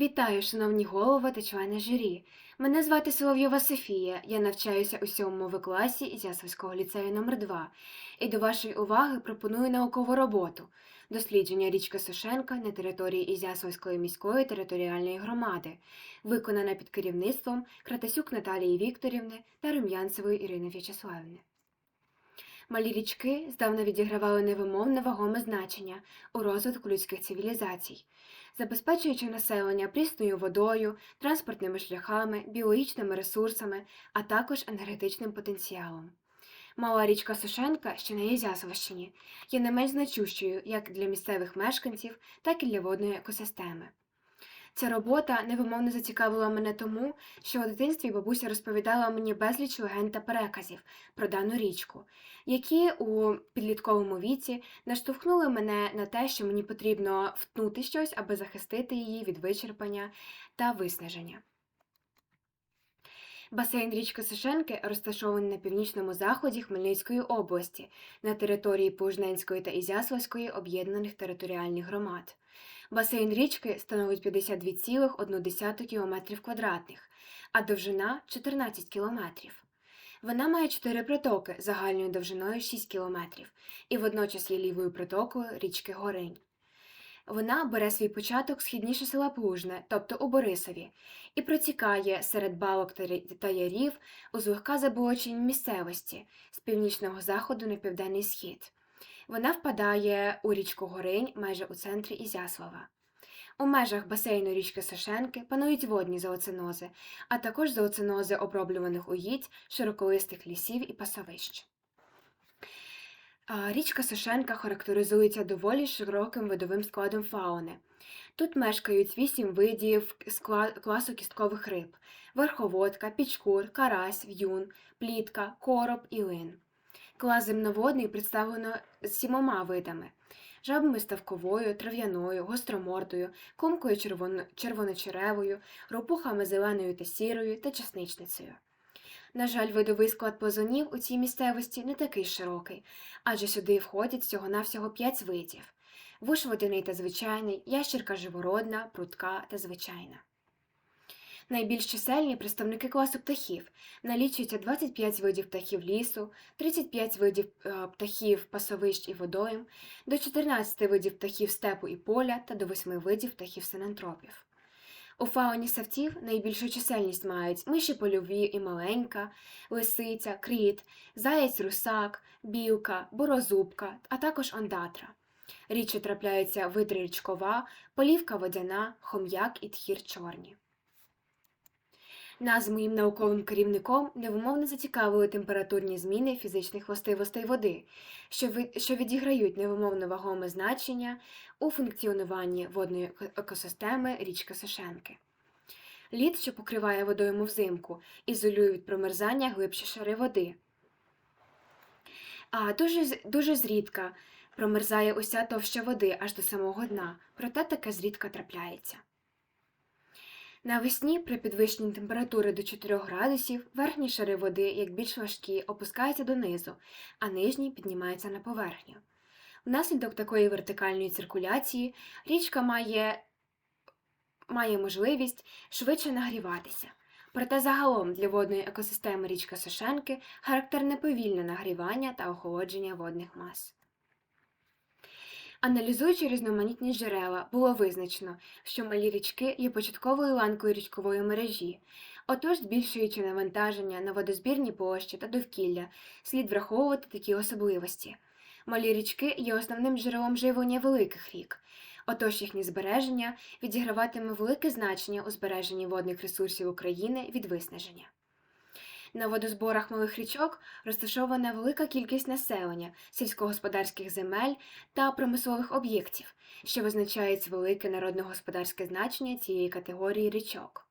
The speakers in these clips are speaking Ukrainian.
Вітаю, шановні голови та члени журі. Мене звати Соловйова Софія. Я навчаюся у сьомому класі Ізяславського ліцею номер 2 І до вашої уваги пропоную наукову роботу дослідження річки Сошенка на території Ізяславської міської територіальної громади, виконана під керівництвом Кратасюк Наталії Вікторівни та Рум'янцевої Ірини В'ячеславівни. Малі річки здавна відігравали невимовне вагоме значення у розвитку людських цивілізацій забезпечуючи населення прісною водою, транспортними шляхами, біологічними ресурсами, а також енергетичним потенціалом. Мала річка Сошенка, що на Єзясовщині, є не менш значущою як для місцевих мешканців, так і для водної екосистеми. Ця робота невимовно зацікавила мене тому, що у дитинстві бабуся розповідала мені безліч легенд та переказів про дану річку, які у підлітковому віці наштовхнули мене на те, що мені потрібно втнути щось, аби захистити її від вичерпання та виснаження. Басейн річки Сошенки розташований на північному заході Хмельницької області на території Пужненської та Ізяславської об'єднаних територіальних громад. Басейн річки становить 52,1 км квадратних, а довжина 14 км. Вона має чотири притоки загальною довжиною 6 км і водночас є лівою притокою річки Горинь. Вона бере свій початок східніше села Плужне, тобто у Борисові, і протікає серед балок та ярів у злегка заболоченій місцевості з північного заходу на південний схід. Вона впадає у річку Горинь майже у центрі Ізяслава. У межах басейну річки Сошенки панують водні зооценози, а також зооценози оброблюваних угідь, широколистих лісів і пасовищ. Річка Сошенка характеризується доволі широким видовим складом фауни. Тут мешкають вісім видів класу кісткових риб: верховодка, пічкур, карась, в'юн, плітка, короб і лин. Клас земноводний представлено сімома видами: жабами ставковою, трав'яною, гостромордою, кумкою червоно- червоночеревою, ропухами зеленою та сірою та часничницею. На жаль, видовий склад плазунів у цій місцевості не такий широкий, адже сюди входять всього-навсього п'ять видів: вуш водяний та звичайний, ящерка живородна, прутка та звичайна. Найбільш чисельні представники класу птахів налічується 25 видів птахів лісу, 35 видів е, птахів пасовищ і водойм, до 14 видів птахів степу і поля та до 8 видів птахів синантропів. У фауні савців найбільшу чисельність мають миші польові і маленька, лисиця, кріт, заєць русак, білка, борозубка, а також ондатра. Річі трапляються видри річкова, полівка водяна, хом'як і тхір чорні. Нас з моїм науковим керівником невимовно зацікавили температурні зміни фізичних властивостей води, що, відіграють невимовно вагоме значення у функціонуванні водної екосистеми річки Сошенки. Лід, що покриває водойму взимку, ізолює від промерзання глибші шари води. А дуже, дуже зрідка промерзає уся товща води аж до самого дна, проте таке зрідка трапляється. Навесні при підвищенні температури до 4 градусів верхні шари води, як більш важкі, опускаються донизу, а нижні піднімаються на поверхню. Внаслідок такої вертикальної циркуляції річка має, має можливість швидше нагріватися. Проте загалом для водної екосистеми річки Сошенки характерне повільне нагрівання та охолодження водних мас. Аналізуючи різноманітні джерела, було визначено, що малі річки є початковою ланкою річкової мережі. Отож, збільшуючи навантаження на водозбірні площі та довкілля, слід враховувати такі особливості. Малі річки є основним джерелом живлення великих рік, отож їхнє збереження відіграватиме велике значення у збереженні водних ресурсів України від виснаження. На водозборах малих річок розташована велика кількість населення, сільськогосподарських земель та промислових об'єктів, що визначають велике народно-господарське значення цієї категорії річок.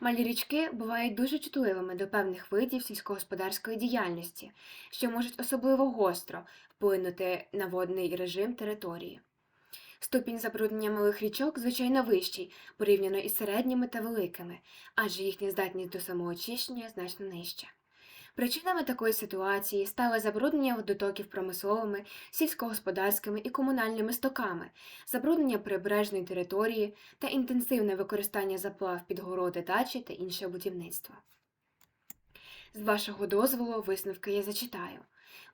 Малі річки бувають дуже чутливими до певних видів сільськогосподарської діяльності, що можуть особливо гостро вплинути на водний режим території. Ступінь забруднення малих річок, звичайно, вищий порівняно із середніми та великими, адже їхня здатність до самоочищення значно нижча. Причинами такої ситуації стали забруднення водотоків промисловими, сільськогосподарськими і комунальними стоками, забруднення прибережної території та інтенсивне використання заплав під городи дачі та інше будівництво. З вашого дозволу висновки я зачитаю.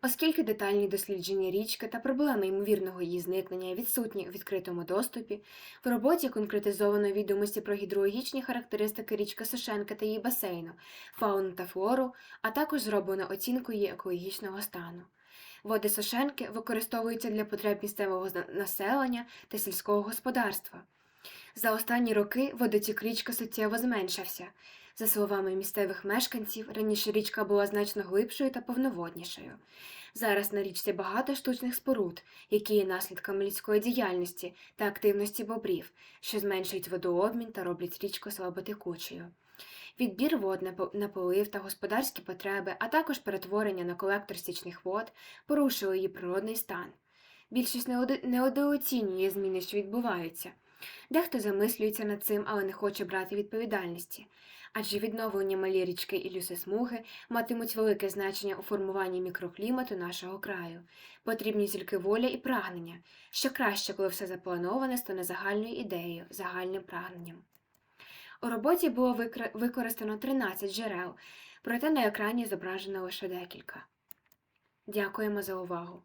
Оскільки детальні дослідження річки та проблеми ймовірного її зникнення відсутні у відкритому доступі, в роботі конкретизовано відомості про гідрологічні характеристики річки Сошенка та її басейну, фауну та флору, а також зроблено оцінку її екологічного стану. Води Сошенки використовуються для потреб місцевого населення та сільського господарства. За останні роки водотік річки суттєво зменшився. За словами місцевих мешканців, раніше річка була значно глибшою та повноводнішою. Зараз на річці багато штучних споруд, які є наслідками людської діяльності та активності бобрів, що зменшують водообмін та роблять річку слаботекучою. Відбір вод на полив та господарські потреби, а також перетворення на колектор стічних вод порушили її природний стан. Більшість недооцінює зміни, що відбуваються. Дехто замислюється над цим, але не хоче брати відповідальності. Адже відновлення малі річки і лісосмуги матимуть велике значення у формуванні мікроклімату нашого краю. Потрібні тільки воля і прагнення, що краще, коли все заплановане, стане загальною ідеєю, загальним прагненням. У роботі було використано 13 джерел, проте на екрані зображено лише декілька. Дякуємо за увагу!